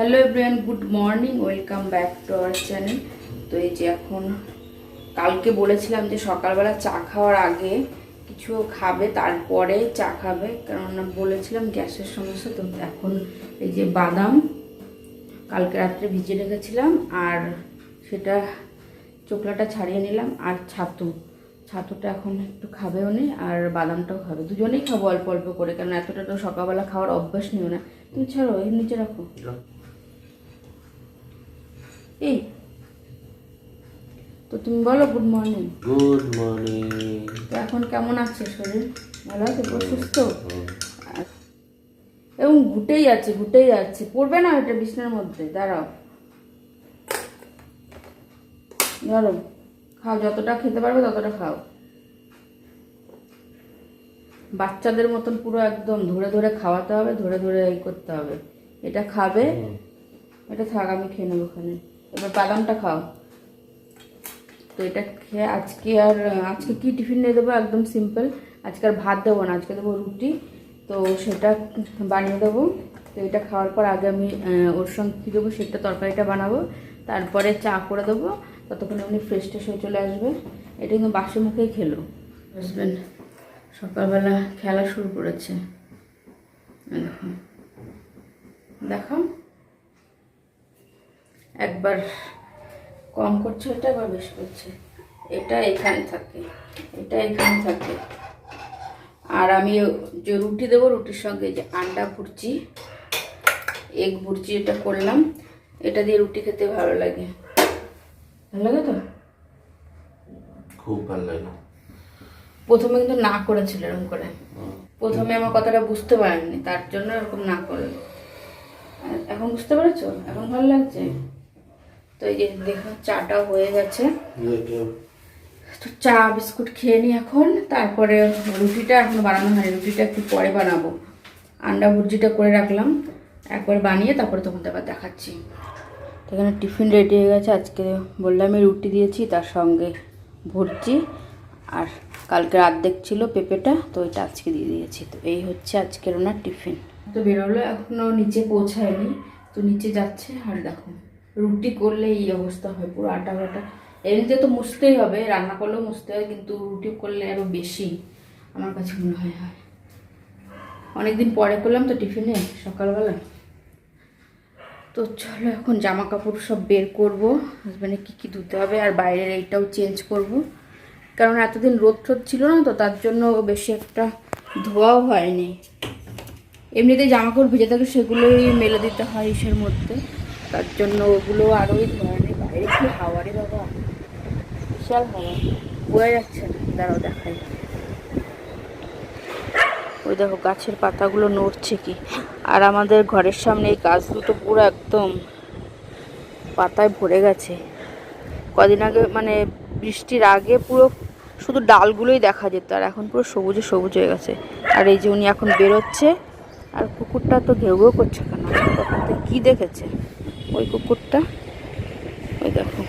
Hello everyone, good morning, welcome back to our channel. তো এই যে এখন কালকে বলেছিলাম যে সকালবেলা চা খাওয়ার আগে কিছু খাবে, তারপরে চা খাবে। কারণ বলেছিলাম গ্যাসের সমস্যা, তো এখন এই যে বাদাম কালকে রাত্রে ভিজিয়ে রেখেছিলাম, আর সেটা চোকলাটা ছাড়িয়ে নিলাম, আর ছাতু। ছাতুটা এখন একটু খাবে উনি আর বাদামটাও খাবে। দুজনেই খাব অল্প অল্প করে কারণ এতটা তো সকালবেলা খাওয়ার অভ্যাস নিও না। তুমি ছাড়ো নিচে রাখো। এই তো তুমি বলো গুড মর্নিং গুড মর্নিং তো এখন কেমন আছে শরীর? ভালো আছে? সুস্থ এবং ঘুটেই যাচ্ছে ঘুটেই যাচ্ছে পড়বে না এটা বিছনার মধ্যে? দাঁড়াও। ধরো খাও যতটা খেতে পারবে ততটা খাও। বাচ্চাদের মতন পুরো একদম ধরে ধরে খাওয়াতে হবে ধরে ধরে এই করতে হবে। এটা খাবে? এটা থাক আমি খেয়ে নেব ওখানে। এবার বাদামটা খাও। তো এটা খেয়ে আজকে আর, আজকে কি টিফিন নিয়ে দেবো? একদম সিম্পল আজকে আর ভাত দেবো না, আজকে দেবো রুটি। তো সেটা বানিয়ে দেবো। তো এটা খাওয়ার পর আগে আমি ওর সঙ্গে কী দেবো? সেটা তরকারিটা বানাবো। তারপরে চা করে দেবো। ততক্ষণে উনি ফ্রেশ ট্রেশ হয়ে চলে আসবে। এটা কিন্তু বাসি মুখেই খেলো। হাজব্যান্ড সকালবেলা খেলা শুরু করেছে। দেখো দেখো একবার কম করছে এটা আবার বেশি করছে। এটা এখানে থাকে এটা এখানে থাকে। আর আমি যে রুটি দেবো রুটির সঙ্গে যে আন্ডা ভুরজি এগ ভুরজি এটা করলাম। এটা দিয়ে রুটি খেতে ভালো লাগে। ভালো লাগে তো? খুব ভালো লাগে। প্রথমে কিন্তু না করেছিল এরকম করে। প্রথমে আমার কথাটা বুঝতে পারেননি তার জন্য এরকম না করে। এখন বুঝতে পেরেছ? এখন ভালো লাগছে? তো এই যে দেখো চাটা হয়ে গেছে। তো চা বিস্কুট খেয়ে নিই এখন। তারপরে রুটিটা এখন বানানো হয়নি। রুটিটা একটু পরে বানাবো। আন্ডা ভুর্জিটা করে রাখলাম। একবার বানিয়ে তারপরে তখন আবার দেখাচ্ছি। তো এখানে টিফিন রেডি হয়ে গেছে। আজকে বললাম আমি রুটি দিয়েছি তার সঙ্গে ভুর্জি। আর কালকে অর্ধেক ছিল পেঁপেটা তো ওইটা আজকে দিয়ে দিয়েছি। তো এই হচ্ছে আজকের ওনার টিফিন। তো বেরোলো এখনও নিচে পৌঁছায়নি। তো নিচে যাচ্ছে আর দেখো। রুটি করলে এই অবস্থা হয়, পুরো আটা বাটা। এমনিতে তো মুছতেই হবে, রান্না করলেও মুছতে হয়, কিন্তু রুটি করলে আরও বেশি আমার কাছে মনে হয় হয়। অনেকদিন পরে করলাম তো টিফিনে, সকালবেলা। তো চলো এখন জামা কাপড় সব বের করব হাজব্যান্ডে কী কী ধুতে হবে আর বাইরের এইটাও চেঞ্জ করব। কারণ এতদিন রোদ টোদ ছিল না তো, তার জন্য বেশি একটা ধোয়াও হয়নি। এমনিতেই জামা কাপড় ভেজে থাকে, সেগুলোই মেলে দিতে হয় ইসের মধ্যে। তার জন্য ওগুলো আরোই ওই নেই বাইরে কি হাওয়া রে বাবা। বিশাল হাওয়া বোঝা যাচ্ছে না। দাঁড়াও দেখাই। ওই দেখো, গাছের পাতাগুলো নড়ছে কি। আর আমাদের ঘরের সামনে এই গাছ দুটো পুরো একদম পাতায় ভরে গেছে। কদিন আগে মানে বৃষ্টির আগে পুরো শুধু ডালগুলোই দেখা যেত, আর এখন পুরো সবুজে সবুজ হয়ে গেছে। আর এই যে উনি এখন বেরোচ্ছে, আর কুকুরটা তো ঘেউ ঘেউ করছে কেন? কী দেখেছে? ওই কুকুরটা। ওই দেখো।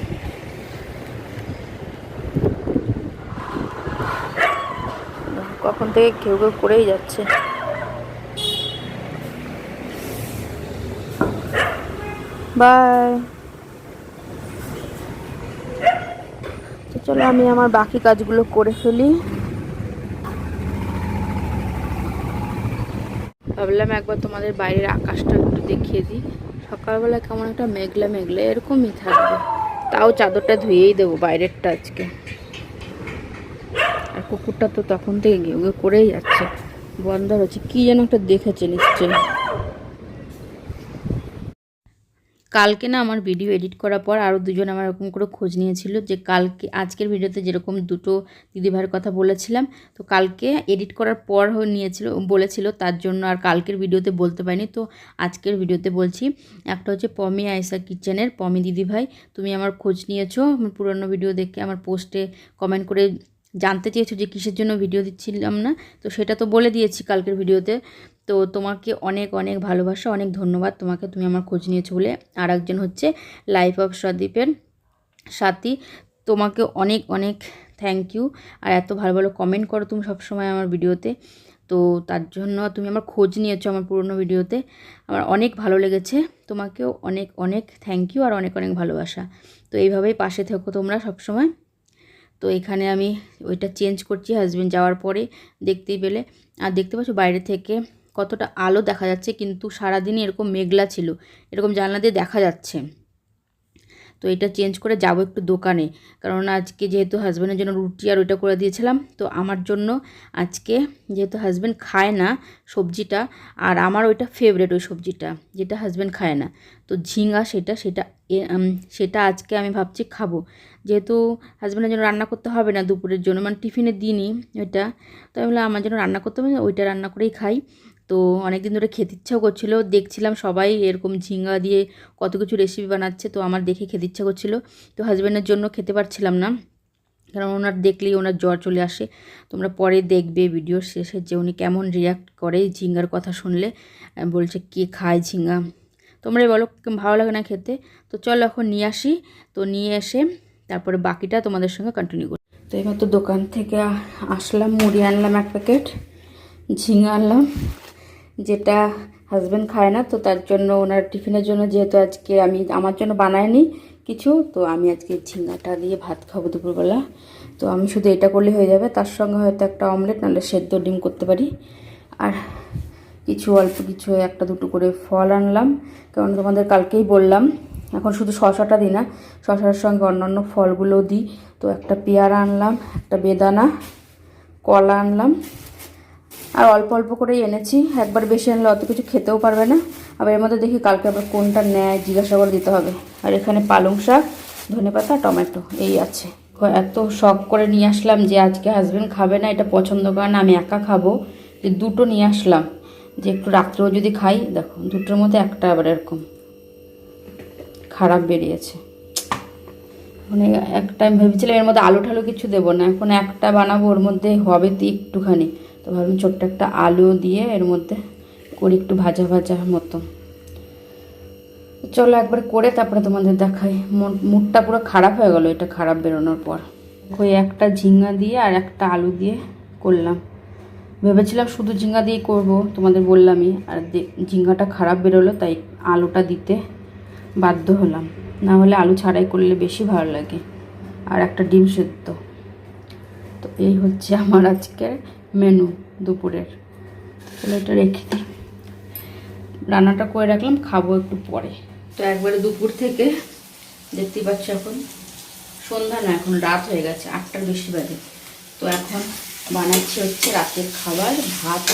কখন থেকে ঘেউ ঘেউ করেই যাচ্ছে। বাই। তো চলো আমি আমার বাকি কাজগুলো করে ফেলি। ভাবলাম একবার তোমাদের বাইরের আকাশটা একটু দেখিয়ে দিই। সকালবেলা কেমন একটা মেঘলা মেঘলা, এরকমই থাকবে। তাও চাদরটা ধুয়েই দেবো বাইরেরটা আজকে। আর কুকুরটা তো তখন থেকে গিয়ে করেই যাচ্ছে। বন্ধ হচ্ছে কী যেন একটা দেখেছে নিশ্চয়ই। কালকে না আমার ভিডিও এডিট করার পর আরও দুজন আমার এরকম করে খোঁজ নিয়েছিল যে কালকে, আজকের ভিডিওতে যেরকম দুটো দিদিভাইয়ের কথা বলেছিলাম, তো কালকে এডিট করার পর নিয়েছিল, বলেছিল তার জন্য আর কালকের ভিডিওতে বলতে পারিনি। তো আজকের ভিডিওতে বলছি, একটা হচ্ছে পমি আয়সা কিচেনের পমি দিদিভাই, তুমি আমার খোঁজ নিয়েছো, আমার পুরনো ভিডিও দেখে আমার পোস্টে কমেন্ট করে জানতে চেয়েছো যে কিসের জন্য ভিডিও দিচ্ছিলাম না, তো সেটা তো বলে দিয়েছি কালকের ভিডিওতে তো তোমাকে অনেক অনেক ভালোবাসা, অনেক ধন্যবাদ। তোমাকে তুমি আমার খোঁজ নিয়েছো বলে। আর একজন হচ্ছে লাইফ অফ সদীপের সাথী। তোমাকে অনেক অনেক থ্যাংক ইউ আর এত ভালো ভালো কমেন্ট করো তুমি সবসময় আমার ভিডিওতে। তো তার জন্য তুমি আমার খোঁজ নিয়েছো আমার পুরনো ভিডিওতে। আমার অনেক ভালো লেগেছে। তোমাকেও অনেক অনেক থ্যাংক ইউ আর অনেক অনেক ভালোবাসা। তো এইভাবেই পাশে থেকো তোমরা সবসময়। তো এখানে আমি ওইটা চেঞ্জ করছি হাজবেন্ড যাওয়ার পরে দেখতেই পেলে। আর দেখতে পাচ্ছ বাইরে থেকে কতটা আলো দেখা যাচ্ছে, কিন্তু সারাদিনই এরকম মেঘলা ছিল, এরকম জানলা দিয়ে দেখা যাচ্ছে। তো এটা চেঞ্জ করে যাব একটু দোকানে, কারণ আজকে যেহেতু হাজব্যান্ডের জন্য রুটি আর ওইটা করে দিয়েছিলাম, তো আমার জন্য আজকে যেহেতু হাজব্যান্ড খায় না সবজিটা, আর আমার ওইটা ফেভারেট ওই সবজিটা, যেটা হাজব্যান্ড খায় না। তো ঝিঙা সেটা সেটা সেটা আজকে আমি ভাবছি খাব। যেহেতু হাজব্যান্ডের জন্য রান্না করতে হবে না দুপুরের জন্য মানে টিফিনে দিনই ওইটা, তো আমি বললাম আমার জন্য রান্না করতে হবে, ওইটা রান্না করেই খাই। তো অনেক দিন ধরে খেতে ইচ্ছাও করছিল, দেখছিলাম সবাই এরকম ঝিঙ্গা দিয়ে কত কিছু রেসিপি বানাচ্ছে, তো আমার দেখে খেতে ইচ্ছা করছিল। তো হাজব্যান্ডের জন্য খেতে পারছিলাম না, কারণ ওনার দেখলেই ওনার জ্বর চলে আসে। তোমরা পরে দেখবে ভিডিওর শেষে যে উনি কেমন রিয়াক্ট করে ঝিঙ্গার কথা শুনলে বলছে কে খায় ঝিঙ্গা। তোমরাই বলো ভালো লাগে না খেতে? তো চলো এখন নিয়ে আসি। তো নিয়ে এসে তারপরে বাকিটা তোমাদের সঙ্গে কন্টিনিউ করি। তো এবার তো দোকান থেকে আসলাম, মুড়ি আনলাম এক প্যাকেট ঝিঙা আনলাম। যেটা হাজব্যান্ড খায় না, তো তার জন্য ওনার টিফিনের জন্য যেহেতু আজকে আমি, আমার জন্য বানায়নি কিছু, তো আমি আজকে ঝিঙ্গাটা দিয়ে ভাত খাব দুপুরবেলা। তো আমি শুধু এটা করলে হয়ে যাবে, তার সঙ্গে হয়তো একটা অমলেট নাহলে সেদ্ধ ডিম করতে পারি। আর কিছু অল্প কিছু একটা দুটো করে ফল আনলাম কারণ তোমাদের কালকেই বললাম, এখন শুধু শশাটা দিই না, শশার সঙ্গে অন্যান্য ফলগুলো দিই। তো একটা পেয়ারা আনলাম, একটা বেদানা, কলা আনলাম আর অল্প অল্প করেই এনেছি। একবার বেশি আনলে অত কিছু খেতেও পারবে না। আবার এর মধ্যে দেখি কালকে আবার কোনটা নেয় জিজ্ঞাসা করে দিতে হবে। আর এখানে পালং শাক, ধনে পাতা, টমেটো, এই আছে। এত শখ করে নিয়ে আসলাম যে আজকে হাজব্যান্ড খাবে না, এটা পছন্দ করে না, আমি একা খাব। যে দুটো নিয়ে আসলাম। যে একটু রাত্রেও যদি খাই, দেখো, দুটোর মধ্যে একটা আবার এরকম খারাপ বেরিয়েছে। মানে একটা আমি ভেবেছিলাম এর মধ্যে আলু ঠালু কিছু দেবো না, এখন একটা বানাবো, ওর মধ্যে হবে তো একটুখানি। তো ভাবলাম ছোট্ট একটা আলু দিয়ে এর মধ্যে করি একটু ভাজা ভাজা মতো। চলো একবার করে তারপরে তোমাদের দেখাই। মুডটা পুরো খারাপ হয়ে গেল, এটা খারাপ বেরোনোর পর। ওই একটা ঝিঙ্গা দিয়ে আর একটা আলু দিয়ে করলাম। ভেবেছিলাম শুধু ঝিঙ্গা দিয়েই করব, তোমাদের বললামই, আর ঝিঙ্গাটা খারাপ বেরোলো, তাই আলুটা দিতে বাধ্য হলাম। না হলে আলু ছাড়াই করলে বেশি ভালো লাগে। আর একটা ডিম সেদ্ধ। তো এই হচ্ছে আমার আজকের মেনু দুপুরের। তাহলে এটা রেখে দিই। রান্নাটা করে রাখলাম, খাব একটু পরে। তো একবারে দুপুর থেকে দেখতেই পাচ্ছ এখন সন্ধ্যা না, এখন রাত হয়ে গেছে, আটটার বেশি বাজে। তো এখন বানাচ্ছি হচ্ছে রাতের খাবার, ভাত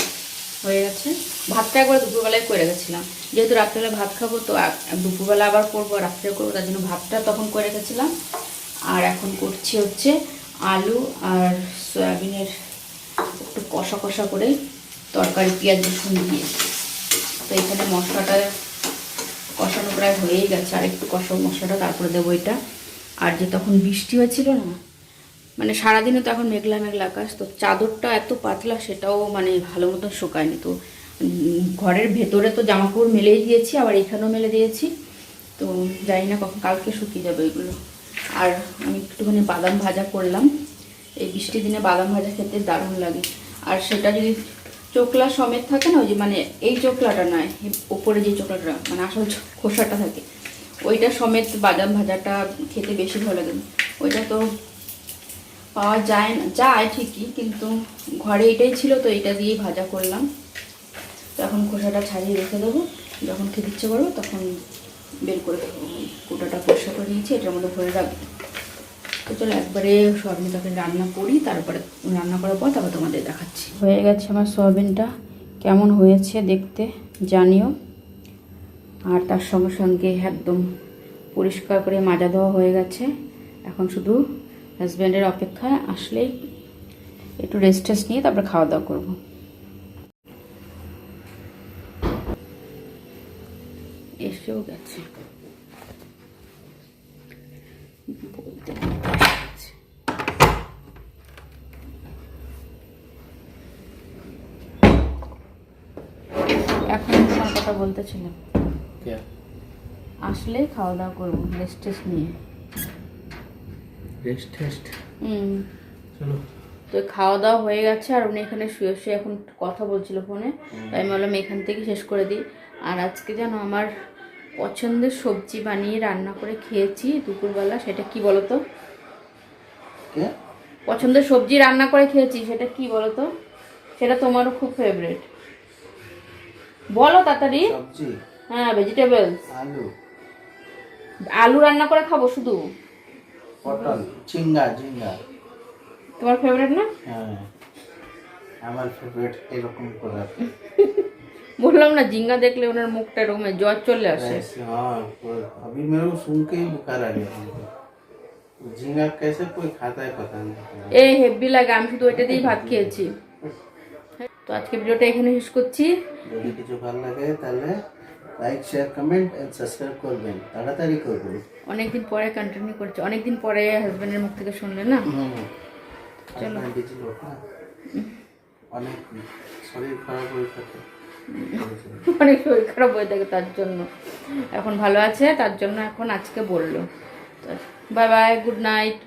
হয়ে গেছে। ভাতটা একবার দুপুরবেলায় করে গেছিলাম যেহেতু রাত্রেবেলা ভাত খাব, তো দুপুরবেলা আবার করব রাত্রে করব, তার জন্য ভাতটা তখন করে রেখেছিলাম। আর এখন করছি হচ্ছে আলু আর সয়াবিনের একটু কষা কষা করে তরকারি, পেঁয়াজ, রসুন দিয়ে তো এখানে মশলাটা কষানো প্রায় হয়েই গেছে। আর একটু কষাবো মশলাটা তারপরে দেবো এটা। আর যে তখন বৃষ্টি হয়েছিল না মানে সারাদিনে তো এখন মেঘলা মেঘলা আকাশ, তো চাদরটা এত পাতলা সেটাও মানে ভালো মতন শুকায়নি। তো ঘরের ভেতরে তো জামা কাপড় মেলেই দিয়েছি, আবার এখানেও মেলে দিয়েছি। তো জানি না কখন, কালকে শুকিয়ে যাবে এগুলো। আর আমি একটুখানি বাদাম ভাজা করলাম। এই বৃষ্টির দিনে বাদাম ভাজা খেতে দারুণ লাগে। আর সেটা যদি চোকলা সমেত থাকে না, ওই যে মানে এই চোকলাটা নয় ওপরে যে চোকলাটা মানে আসল খোসাটা থাকে, ওইটা সমেত বাদাম ভাজাটা খেতে বেশি ভালো লাগে ওইটা তো পাওয়া যায় না, যায় ঠিকই, কিন্তু ঘরে এটাই ছিল, তো এটা দিয়েই ভাজা করলাম। তো এখন খোসাটা ছাড়িয়ে রেখে দেবো, যখন খেতে ইচ্ছে করব তখন বের করে দেবো। কোটাটা পরিষ্কার করে নিয়েছি, এটার মধ্যে ভরে রাখব। তো চলো একবারে সোয়াবিনটাকে রান্না করি, তারপরে রান্না করার পর তারপর তোমাদের দেখাচ্ছি। হয়ে গেছে আমার সোয়াবিনটা, কেমন হয়েছে দেখতে জানিও। আর তার সঙ্গে সঙ্গে একদম পরিষ্কার করে মাজা দেওয়া হয়ে গেছে। এখন শুধু হাজব্যান্ডের অপেক্ষায় আসলেই একটু রেস্ট টেস্ট নিয়ে তারপরে খাওয়া দাওয়া করব। এসেও গেছে বলতে গেছে। এখন তোমার কথা বলতেছিলাম। আসলে খাওয়া দাওয়া করব রেস্ট টেস্ট নিয়ে। Rest test hmm. চলো। তো খাওয়া দাওয়া হয়ে গেছে আর উনি এখানে শুয়ে শুয়ে এখন কথা বলছিল ফোনে। তাই আমি বললাম এখান থেকে শেষ করে দিই। আর আজকে যেন আমার পছন্দের সবজি বানিয়ে রান্না করে খেয়েছি দুপুরবেলা সেটা কি বলতো? পছন্দের সবজি রান্না করে খেয়েছি সেটা কি বলতো? সেটা তোমারও খুব ফেভারেট বলো তাড়াতাড়ি সবজি হ্যাঁ ভেজিটেবলস আলু আলু রান্না করে খাবো শুধু পটল ঝিঙ্গা ঝিঙ্গা তোমার ফেভারিট না হ্যাঁ আমার ফেভারিট এরকম করার বললাম না জিঙ্গা দেখলে ওনার মুখটা এরকম জ্বর চলে আসে ऐसे हाँ और अभी मेरे को सुन के ही बुखार आ गया हमको। झींगा कैसे कोई खाता है पता नहीं এই হেভি লাগে আমি শুধু ওইটা দিয়েই ভাত খেয়েছি তো আজকে ভিডিওটা এখানে শেষ করছি। যদি কিছু ভালো লাগে তাহলে like share comment and subscribe করবেন। তাড়াতাড়ি করবেন। অনেকদিন পরে কন্টিনিউ করছি। অনেকদিন পরে হাজবেন্ডের মুখ থেকে শুনলে না? চলো। বিজি লোক না অনেক শরীর খারাপ হয়ে থাকে। অনেক শরীর খারাপ হয়ে থাকে তার জন্য। এখন ভালো আছে তার জন্য এখন আজকে বলল। Bye bye good night